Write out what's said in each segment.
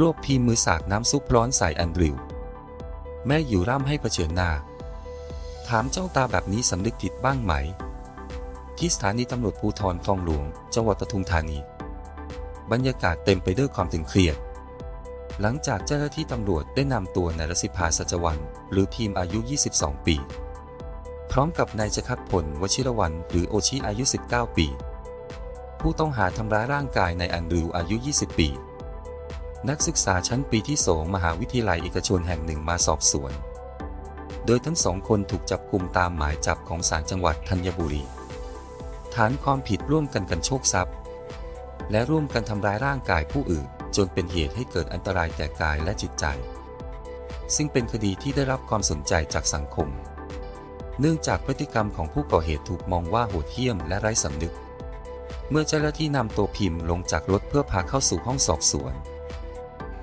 รวบพีมือสากน้ำซุปร้อนใส่แอนดริว แม่อยู่ร่ำให้เผชิญหน้า ถามเจ้าตาแบบนี้สำนึกผิดบ้างไหม ที่สถานีตำรวจภูธรคลองหลวง จังหวัดปทุมธานี บรรยากาศเต็มไปด้วยความตึงเครียด หลังจากเจ้าหน้าที่ตำรวจได้นำตัวนายรสิภาสัจวัน หรือทีมอายุ 22 ปี พร้อมกับนายจคัดผลวชิรวันหรือโอชิอายุ 19 ปี ผู้ต้องหาทำร้ายร่างกายนายอันดริวอายุ 20 ปี นักศึกษาชั้นปีที่สองมหาวิทยาลัยเอกชนแห่งหนึ่งมาสอบสวน โดยทั้งสองคนถูกจับกลุ่มตามหมายจับของศาลจังหวัดธัญบุรี ฐานความผิดร่วมกันกันโชคทรัพย์ และร่วมกันทำร้ายร่างกายผู้อื่น จนเป็นเหตุให้เกิดอันตรายแก่กายและจิตใจ ซึ่งเป็นคดีที่ได้รับความสนใจจากสังคม เนื่องจากพฤติกรรมของผู้ก่อเหตุถูกมองว่าโหดเหี้ยมและไร้สำนึก เมื่อเจ้าหน้าที่นำตัวพิมพ์ลงจากรถเพื่อพาเข้าสู่ห้องสอบสวน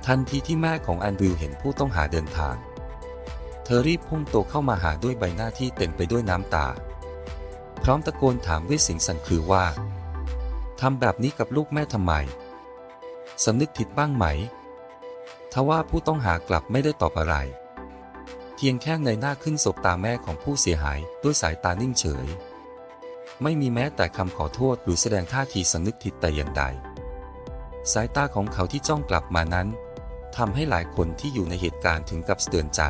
ทันทีที่แม่ของแอนดริวเห็นผู้ต้องหาเดินทาง เธอรีบพุ่งตัวเข้ามาหาด้วยใบหน้าที่เต็มไปด้วยน้ำตา พร้อมตะโกนถามด้วยเสียงสั่นคือว่าทำแบบนี้กับลูกแม่ทำไมสำนึกผิดบ้างไหม ทว่าผู้ต้องหากลับไม่ได้ตอบอะไร เพียงแค่ในหน้าขึ้นศพตาแม่ของผู้เสียหายด้วยสายตานิ่งเฉย ไม่มีแม้แต่คำขอโทษหรือแสดงท่าทีสำนึกผิดแต่อย่างใด สายตาของเขาที่จ้องกลับมานั้น ทำให้หลายคนที่อยู่ในเหตุการณ์ถึงกับสะเตือนใจ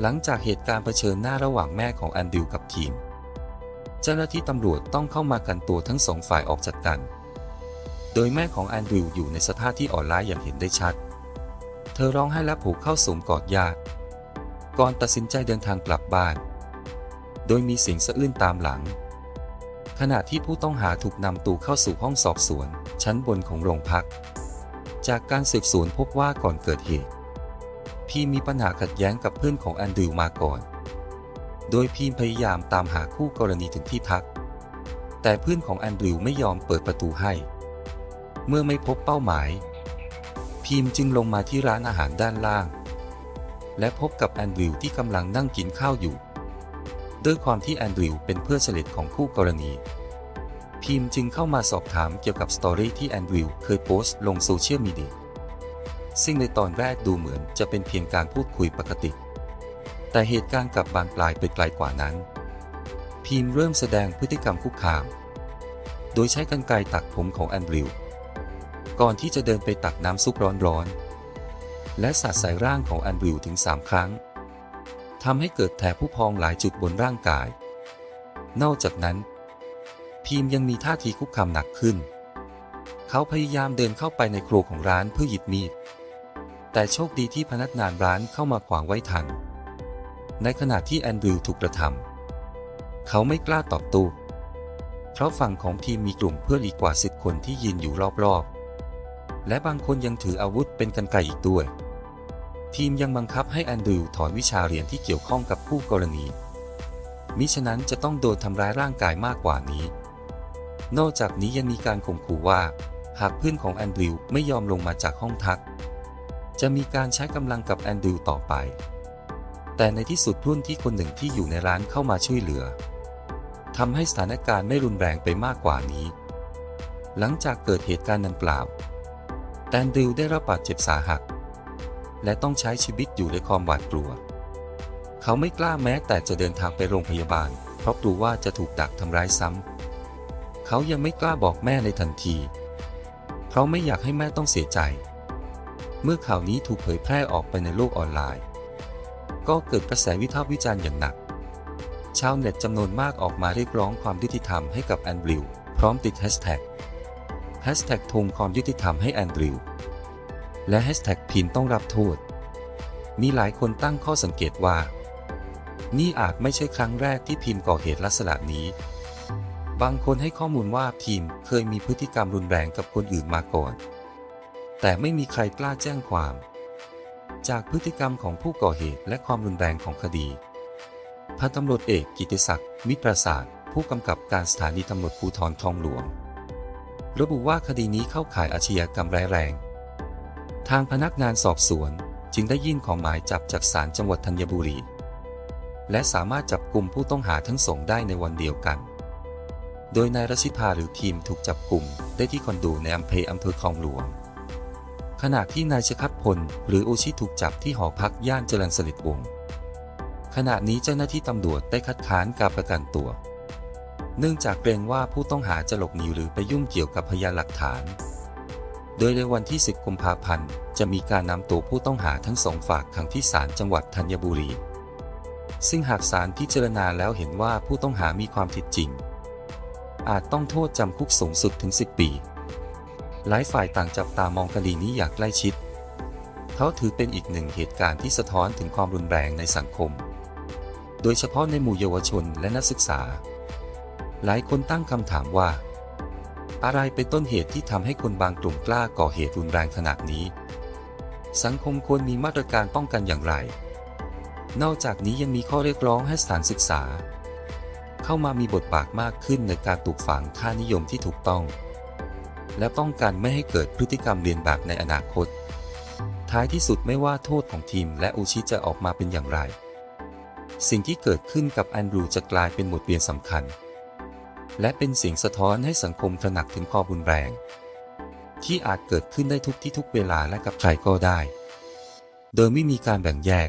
หลังจากเหตุการณ์เผชิญหน้าระหว่างแม่ของแอนดิวกับทีม เจ้าหน้าที่ตำรวจต้องเข้ามากันตัวทั้งสองฝ่ายออกจากกัน โดยแม่ของแอนดิวอยู่ในสภาพที่อ่อนล้าอย่างเห็นได้ชัด เธอร้องไห้และผูกเข้าสวมกอดญาติก่อนตัดสินใจเดินทางกลับบ้าน โดยมีเสียงสะอื้นตามหลัง ขณะที่ผู้ต้องหาถูกนำตัวเข้าสู่ห้องสอบสวน ชั้นบนของโรงพัก จากการสืบสวนพบว่าก่อนเกิดเหตุ พีมีปัญหาขัดแย้งกับเพื่อนของแอนดริวมาก่อน โดยพีมพยายามตามหาคู่กรณีถึงที่พัก แต่เพื่อนของแอนดริวไม่ยอมเปิดประตูให้ เมื่อไม่พบเป้าหมาย พีมจึงลงมาที่ร้านอาหารด้านล่าง และพบกับแอนดริวที่กำลังนั่งกินข้าวอยู่ ด้วยความที่แอนดริวเป็นเพื่อนสนิทของคู่กรณี พีมจึงเข้ามาสอบถามเกี่ยวกับสตอรี่ที่แอนดริวเคยโพสต์ลงโซเชียลมีเดีย ซึ่งในตอนแรกดูเหมือนจะเป็นเพียงการพูดคุยปกติ แต่เหตุการณ์กลับบานปลายไปไกลกว่านั้นพีมเริ่มแสดงพฤติกรรมคุกคาม โดยใช้กรรไกรตักผมของแอนดริว ก่อนที่จะเดินไปตักน้ำซุปร้อนๆ และสาดใส่ร่างของแอนดริวถึง 3 ครั้งทำให้เกิดแผลผู้พองหลายจุดบนร่างกาย นอกจากนั้น พีมยังมีท่าทีคุกคามหนักขึ้น เขาพยายามเดินเข้าไปในครัวของร้านเพื่อหยิบมีด แต่โชคดีที่พนักงานร้านเข้ามาขวางไว้ทัน ในขณะที่แอนดริวถูกกระทำเขาไม่กล้าตอบโต้เพราะฝั่งของทีมมีกลุ่มเพื่อนอีกกว่าสิบคนที่ยืนอยู่รอบๆ และบางคนยังถืออาวุธเป็นกันไกอีกด้วย ทีมยังบังคับให้แอนดริวถอนวิชาเรียนที่เกี่ยวข้องกับผู้กรณี มิฉะนั้นจะต้องโดนทำร้ายร่างกายมากกว่านี้ นอกจากนี้ยังมีการข่มขู่ว่า หากเพื่อนของแอนดริวไม่ยอมลงมาจากห้องพัก จะมีการใช้กำลังกับแอนดริวต่อไป แต่ในที่สุดรุ่นที่คนหนึ่งที่อยู่ในร้านเข้ามาช่วยเหลือทำให้สถานการณ์ไม่รุนแรงไปมากกว่านี้ หลังจากเกิดเหตุการณ์ดังกล่าวแอนดริวได้รับบาดเจ็บสาหัส และต้องใช้ชีวิตอยู่ในความหวาดกลัว เขาไม่กล้าแม้แต่จะเดินทางไปโรงพยาบาล เพราะกลัวว่าจะถูกดักทำร้ายซ้ำ เขายังไม่กล้าบอกแม่ในทันที เพราะไม่อยากให้แม่ต้องเสียใจ เมื่อข่าวนี้ถูกเผยแพร่ออกไปในโลกออนไลน์ ก็เกิดกระแสวิพากษ์วิจารณ์อย่างหนัก ชาวเน็ตจำนวนมากออกมาเรียกร้องความยุติธรรมให้กับแอนดริว พร้อมติดแฮชแท็กแฮชแท็กทวงความยุติธรรมให้แอนดริว และแฮชแท็กพินต้องรับโทษ มีหลายคนตั้งข้อสังเกตว่า นี่อาจไม่ใช่ครั้งแรกที่พิมก่อเหตุลักษณะนี้ บางคนให้ข้อมูลว่าพิมเคยมีพฤติกรรมรุนแรงกับคนอื่นมาก่อน แต่ไม่มีใครกล้าแจ้งความ จากพฤติกรรมของผู้ก่อเหตุและความรุนแรงของคดี พันตำรวจเอกกิติศักดิ์มิตรประสาทผู้กำกับการสถานีตำรวจภูธรทองหลวง ระบุว่าคดีนี้เข้าข่ายอาชญากรรมร้ายแรง ทางพนักงานสอบสวนจึงได้ยื่นขอหมายจับจากศาลจังหวัดธัญบุรี และสามารถจับกลุ่มผู้ต้องหาทั้งสองได้ในวันเดียวกัน โดยนายรชิตาหรือทีมถูกจับกลุ่มได้ที่คอนโดในอำเภออำเภอคลองหลวง ขณะที่นายชคัตพลหรือโอชิถูกจับที่หอพักย่านเจรัญสนิทวงศ์ขณะนี้เจ้าหน้าที่ตำรวจได้คัดค้านการประกันตัว เนื่องจากเกรงว่าผู้ต้องหาจะหลบหนีหรือไปยุ่งเกี่ยวกับพยานหลักฐาน โดยในวันที่ 10 กุมภาพันธ์ จะมีการนำตัวผู้ต้องหาทั้งสองฝากขังที่ศาลจังหวัดธัญบุรี ซึ่งหากศาลพิจารณาแล้วเห็นว่าผู้ต้องหามีความผิดจริง อาจต้องโทษจำคุกสูงสุดถึง 10 ปี หลายฝ่ายต่างจับตามองคดีนี้อย่างใกล้ชิดเพราถือเป็นอีกหนึ่งเหตุการณ์ที่สะท้อนถึงความรุนแรงในสังคม โดยเฉพาะในหมู่เยาวชนและนักศึกษา หลายคนตั้งคำถามว่า อะไรเป็นต้นเหตุที่ทำให้คนบางกลุ่มกล้าก่อเหตุรุนแรงขนาดนี้ สังคมควรมีมาตรการป้องกันอย่างไร นอกจากนี้ยังมีข้อเรียกร้องให้สถานศึกษา เข้ามามีบทบาทมากขึ้นในการปลูกฝังค่านิยมที่ถูกต้อง และป้องกันไม่ให้เกิดพฤติกรรมเรียนแบบในอนาคต ท้ายที่สุดไม่ว่าโทษของทีมและอุชิจะออกมาเป็นอย่างไร สิ่งที่เกิดขึ้นกับแอนดรูจะกลายเป็นบทเรียนสำคัญ และเป็นสิ่งสะท้อนให้สังคมตระหนักถึงความรุนแรง ที่อาจเกิดขึ้นได้ทุกที่ทุกเวลาและกับใครก็ได้ โดยไม่มีการแบ่งแยก